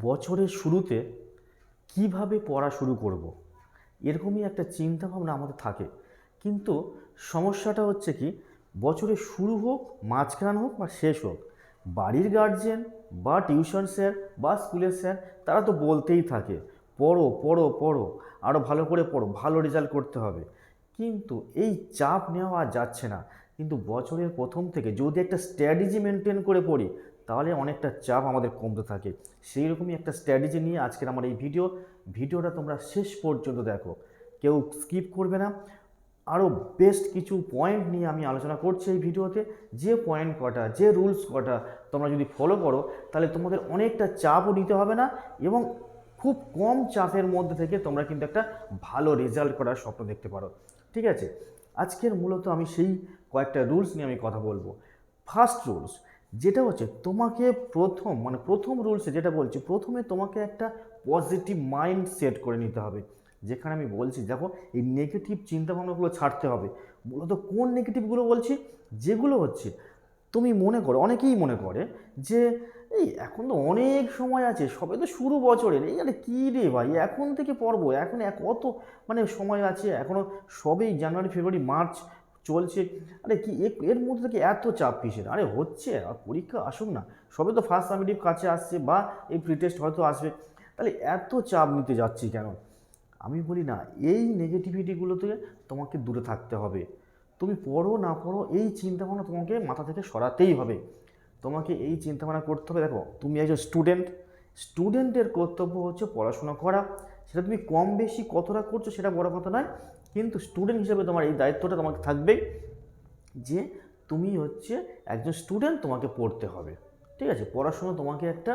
বছরের শুরুতে কীভাবে পড়া শুরু করব। এরকমই একটা চিন্তা ভাবনা আমাদের থাকে। কিন্তু সমস্যাটা হচ্ছে কি, বছরের শুরু হোক, মাঝখান হোক বা শেষ হোক, বাড়ির গার্জেন বা টিউশন স্যার বা স্কুলের স্যার তারা তো বলতেই থাকে, পড়ো পড়ো পড়ো আরও ভালো করে পড়ো, ভালো রেজাল্ট করতে হবে। কিন্তু এই চাপ নেওয়া যাচ্ছে না। কিন্তু বছরের প্রথম থেকে যদি একটা স্ট্র্যাটেজি মেনটেন করে পড়ি, তাহলে অনেকটা চাপ আমাদের কমতে থাকে। সেই রকমই একটা স্ট্র্যাটেজি নিয়ে আজকের আমার এই ভিডিও ভিডিওটা তোমরা শেষ পর্যন্ত দেখো। কেউ স্কিপ করবে না। আরও বেস্ট কিছু পয়েন্ট নিয়ে আমি আলোচনা করছি এই ভিডিওতে। যে পয়েন্ট কটা, যে রুলস কটা তোমরা যদি ফলো করো, তাহলে তোমাদের অনেকটা চাপও নিতে হবে না এবং খুব কম চাপের মধ্যে থেকে তোমরা কিন্তু একটা ভালো রেজাল্ট করার স্বপ্ন দেখতে পারো। ঠিক আছে? আজকের মূলত আমি সেই কয়েকটা রুলস নিয়ে আমি কথা বলব। ফার্স্ট রুলস যেটা হচ্ছে তোমাকে প্রথম মানে প্রথম রুলসে যেটা বলছি, প্রথমে তোমাকে একটা পজিটিভ মাইন্ড সেট করে নিতে হবে। যেখানে আমি বলছি, দেখো, এই নেগেটিভ চিন্তাভাবনাগুলো ছাড়তে হবে। মূলত কোন নেগেটিভগুলো বলছি? যেগুলো হচ্ছে, তুমি মনে করো, অনেকেই মনে করে যে এই এখন তো অনেক সময় আছে, সবে তো শুরু বছরের। এই আরে কী রে ভাই, এখন থেকে পড়ব, এখন এক কত মানে সময় আছে? এখনও সবেই জানুয়ারি, ফেব্রুয়ারি, মার্চ চলছে। আরে কি এর মধ্যে থেকে এত চাপ কিসের? আরে হচ্ছে, আর পরীক্ষা আসুক না, সবে তো ফার্স্ট সামিটিভ কাছে আসছে বা এই প্রি টেস্ট হয়তো আসবে। তাহলে এত চাপ নিতে যাচ্ছি কেন? আমি বলি না, এই নেগেটিভিটিগুলো থেকে তোমাকে দূরে থাকতে হবে। তুমি পড়ো না পড়ো, এই চিন্তাভাবনা তোমাকে মাথা থেকে সরাতেই হবে। তোমাকে এই চিন্তাভাবনা করতে হবে। দেখো, তুমি একজন স্টুডেন্ট স্টুডেন্টের কর্তব্য হচ্ছে পড়াশোনা করা। সেটা তুমি কম বেশি কতটা করছ সেটা বড় কথা নয়, কিন্তু স্টুডেন্ট হিসেবে তোমার এই দায়িত্বটা তোমাকে থাকবে যে তুমি হচ্ছে একজন স্টুডেন্ট তোমাকে পড়তে হবে। ঠিক আছে? পড়াশোনা তোমাকে একটা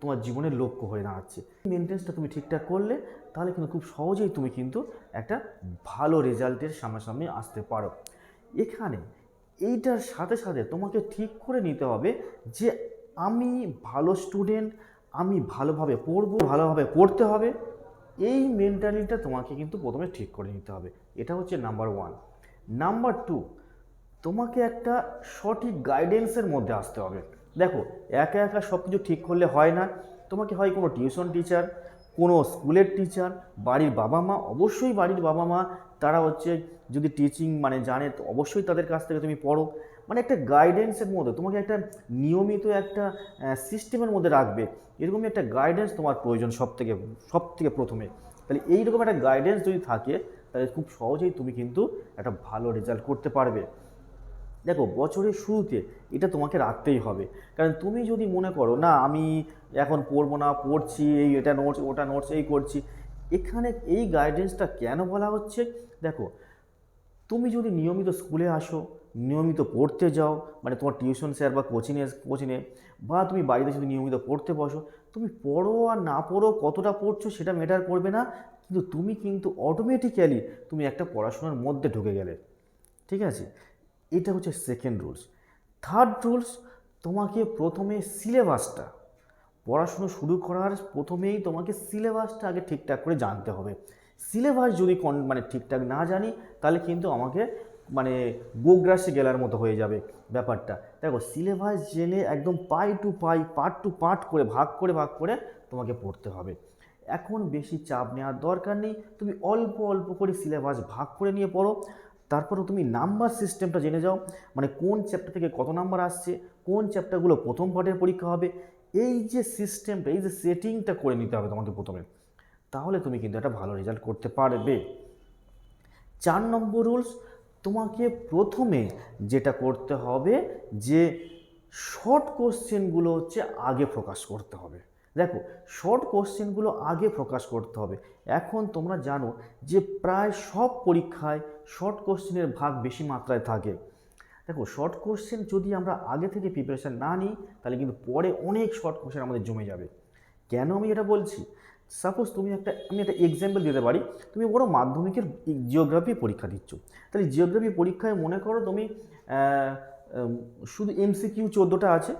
তোমার জীবনের লক্ষ্য হয়ে দাঁড়াচ্ছে। মেনটেন্সটা তুমি ঠিকঠাক করলে, তাহলে কিন্তু খুব সহজেই তুমি কিন্তু একটা ভালো রেজাল্টের সামনাসামনি আসতে পারো। এখানে এইটার সাথে সাথে তোমাকে ঠিক করে নিতে হবে যে আমি ভালো স্টুডেন্ট আমি ভালোভাবে পড়ব, ভালোভাবে পড়তে হবে। এই মেন্টালিটিটা তোমাকে কিন্তু প্রথমে ঠিক করে নিতে হবে। এটা হচ্ছে নাম্বার ওয়ান নাম্বার টু তোমাকে একটা সঠিক গাইডেন্সের মধ্যে আসতে হবে। দেখো, একা একা সব কিছু ঠিক করলে হয় না। তোমাকে হয় কোনো টিউশন টিচার কোনো স্কুলের টিচার বাড়ির বাবা মা, অবশ্যই বাড়ির বাবা মা তারা হচ্ছে যদি টিচিং মানে জানে, তো অবশ্যই তাদের কাছ থেকে তুমি পড়ো। মানে একটা গাইডেন্সের মধ্যে, তোমাকে একটা নিয়মিত একটা সিস্টেমের মধ্যে রাখবে। এরকমই একটা গাইডেন্স তোমার প্রয়োজন সব থেকে সব থেকে প্রথমে। তাহলে এইরকম একটা গাইডেন্স যদি থাকে, তাহলে খুব সহজেই তুমি কিন্তু একটা ভালো রেজাল্ট করতে পারবে। দেখো, বছরের শুরুতে এটা তোমাকে রাখতেই হবে। কারণ তুমি যদি মনে করো, না, আমি এখন পড়ব না, পড়ছি, এই এটা নোটস ওটা নোটস এই করছি। এখানে এই গাইডেন্সটা কেন বলা হচ্ছে? দেখো, তুমি যদি নিয়মিত স্কুলে আসো, নিয়মিত পড়তে যাও মানে তোমার টিউশন স্যার বা কোচিংয়ে কোচিংয়ে বা তুমি বাড়িতে যদি নিয়মিত পড়তে বসো, তুমি পড়ো আর না পড়ো কতটা পড়ছো সেটা ম্যাটার করবে না, কিন্তু তুমি কিন্তু অটোমেটিক্যালি তুমি একটা পড়াশোনার মধ্যে ঢুকে গেলে। ঠিক আছে? এটা হচ্ছে সেকেন্ড রুলস থার্ড রুলস তোমাকে প্রথমে সিলেবাসটা পড়াশুনো শুরু করার প্রথমেই তোমাকে সিলেবাসটা আগে ঠিকঠাক করে জানতে হবে। সিলেবাস যদি কন মানে ঠিকঠাক না জানি, তাহলে কিন্তু আমাকে মানে গোগ্রাসে গেলার মতো হয়ে যাবে ব্যাপারটা। দেখো, সিলেবাস জেনে একদম পাই টু পাই, পার্ট টু পার্ট করে, ভাগ করে ভাগ করে তোমাকে পড়তে হবে। এখন বেশি চাপ নেওয়ার দরকার নেই। তুমি অল্প অল্প করে সিলেবাস ভাগ করে নিয়ে পড়ো। তারপরে তুমি নাম্বার সিস্টেমটা জেনে যাও। মানে কোন চ্যাপ্টার থেকে কত নাম্বার আসছে, কোন চ্যাপ্টারগুলো প্রথম পার্টের পরীক্ষা হবে এই যে সিস্টেমটা এই যে সেটিংটা করে নিতে হবে তোমাকে প্রথমে, তাহলে তুমি কিন্তু একটা ভালো রেজাল্ট করতে পারবে। চার নম্বর রুলস তোমাকে প্রথমে যেটা করতে হবে যে শর্ট কোশ্চেনগুলো হচ্ছে আগে প্রকাশ করতে হবে। দেখো শর্ট কোশ্চেনগুলো আগে প্রকাশ করতে হবে। এখন তোমরা জানো যে প্রায় সব পরীক্ষায় শর্ট কোশ্চেনের ভাগ বেশি মাত্রায় থাকে। দেখো শর্ট কোশ্চেন যদি আমরা আগে থেকে প্রিপারেশান না নিই, তাহলে কিন্তু পরে অনেক শর্ট কোশ্চেন আমাদের জমে যাবে। কেন আমি এটা বলছি? সাপোজ তুমি একটা, আমি একটা এক্সাম্পল দিতে পারি। তুমি বড় মাধ্যমিকের জিওগ্রাফি পরীক্ষা দিচ্ছ। তাহলে জিওগ্রাফি পরীক্ষায় মনে করো তুমি শুধু এমসিকিউ চোদ্দোটা আছে।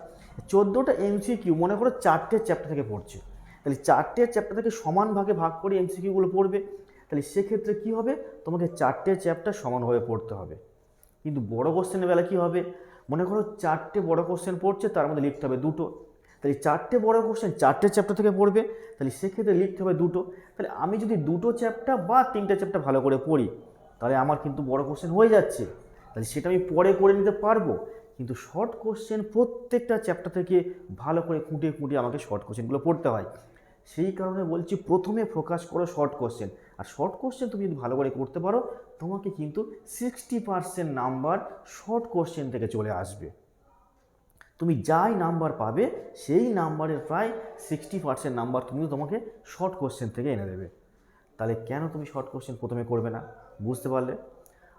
চোদ্দোটা এমসিকিউ মনে করো চারটে চ্যাপ্টার থেকে পড়ছে। তাহলে চারটে চ্যাপ্টার থেকে সমান ভাগে ভাগ করে এমসিকিউগুলো পড়বে। তাহলে সেক্ষেত্রে কী হবে? তোমাকে চারটে চ্যাপ্টার সমানভাবে পড়তে হবে। কিন্তু বড় কোশ্চেনের বেলা কী হবে? মনে করো চারটে বড় কোশ্চেন পড়ছে, তার মধ্যে লিখতে হবে দুটো। তাহলে চারটে বড় কোশ্চেন চারটে চ্যাপ্টার থেকে পড়বে, তাহলে সেক্ষেত্রে লিখতে হবে দুটো। তাহলে আমি যদি দুটো চ্যাপ্টার বা তিনটে চ্যাপ্টার ভালো করে পড়ি, তাহলে আমার কিন্তু বড় কোশ্চেন হয়ে যাচ্ছে। তাহলে সেটা আমি পরে করে নিতে পারব, কিন্তু শর্ট কোশ্চেন প্রত্যেকটা চ্যাপ্টার থেকে ভালো করে খুঁটিয়ে খুঁটিয়ে আমাকে শর্ট কোশ্চেনগুলো পড়তে হয়। সেই কারণে বলছি প্রথমে ফোকাস করো শর্ট কোশ্চেন আর শর্ট কোশ্চেন তুমি যদি ভালো করে করতে পারো, তোমাকে কিন্তু sixty percent number short question থেকে চলে আসবে। তুমি যাই নাম্বার পাবে, সেই নাম্বারের প্রায় সিক্সটি পার্সেন্ট নাম্বার তুমি তোমাকে শর্ট কোশ্চেন থেকে এনে দেবে। তাহলে কেন তুমি শর্ট কোশ্চেন প্রথমে করবে না? বুঝতে পারলে?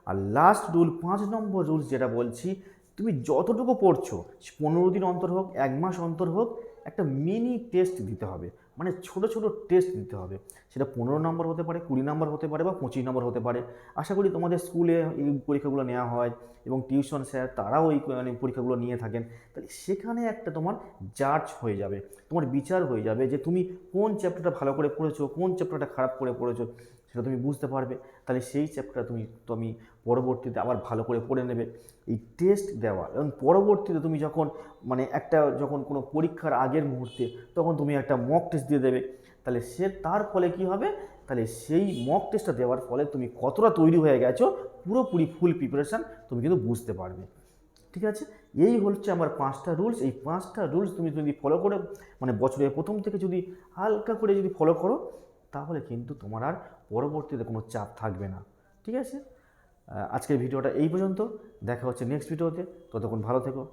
আর লাস্ট রুল পাঁচ নম্বর রুলস যেটা বলছি, তুমি যতটুকু পড়ছো, পনেরো দিন অন্তর হোক, এক মাস অন্তর হোক, একটা মিনি টেস্ট দিতে হবে। মানে ছোট ছোট টেস্ট দিতে হবে। সেটা পনেরো নম্বর হতে পারে, কুড়ি নম্বর হতে পারে বা পঁচিশ নম্বর হতে পারে। আশা করি তোমাদের স্কুলে এই পরীক্ষাগুলো নেওয়া হয় এবং টিউশন স্যার তারাও এই মানে পরীক্ষাগুলো নিয়ে থাকেন। তাহলে সেখানে একটা তোমার জাজ হয়ে যাবে, তোমার বিচার হয়ে যাবে যে তুমি কোন চ্যাপ্টারটা ভালো করে পড়েছো, কোন চ্যাপ্টারটা খারাপ করে পড়েছো। সেটা তুমি বুঝতে পারবে। তাহলে সেই চ্যাপ্টার তুমি তুমি পরবর্তীতে আবার ভালো করে পড়ে নেবে। এই টেস্ট দেওয়া এবং পরবর্তীতে তুমি যখন মানে একটা যখন কোনো পরীক্ষার আগের মুহূর্তে তখন তুমি একটা মক টেস্ট দিয়ে দেবে। তাহলে সে, তার ফলে কি হবে? তাহলে সেই মক টেস্টটা দেওয়ার ফলে তুমি কতটা তৈরি হয়ে গেছো, পুরোপুরি ফুল প্রিপারেশান তুমি কিন্তু বুঝতে পারবে। ঠিক আছে? এই হচ্ছে আমার পাঁচটা রুলস এই পাঁচটা রুলস তুমি যদি ফলো করে মানে বছরের প্রথম থেকে যদি হালকা করে যদি ফলো করো তাহলে কিন্তু তোমার আর পরবর্তীতে কোনো চাপ থাকবে না। ঠিক আছে? আজকের ভিডিওটা এই পর্যন্ত। দেখা হচ্ছে নেক্সট ভিডিওতে ততক্ষণ ভালো থেকো।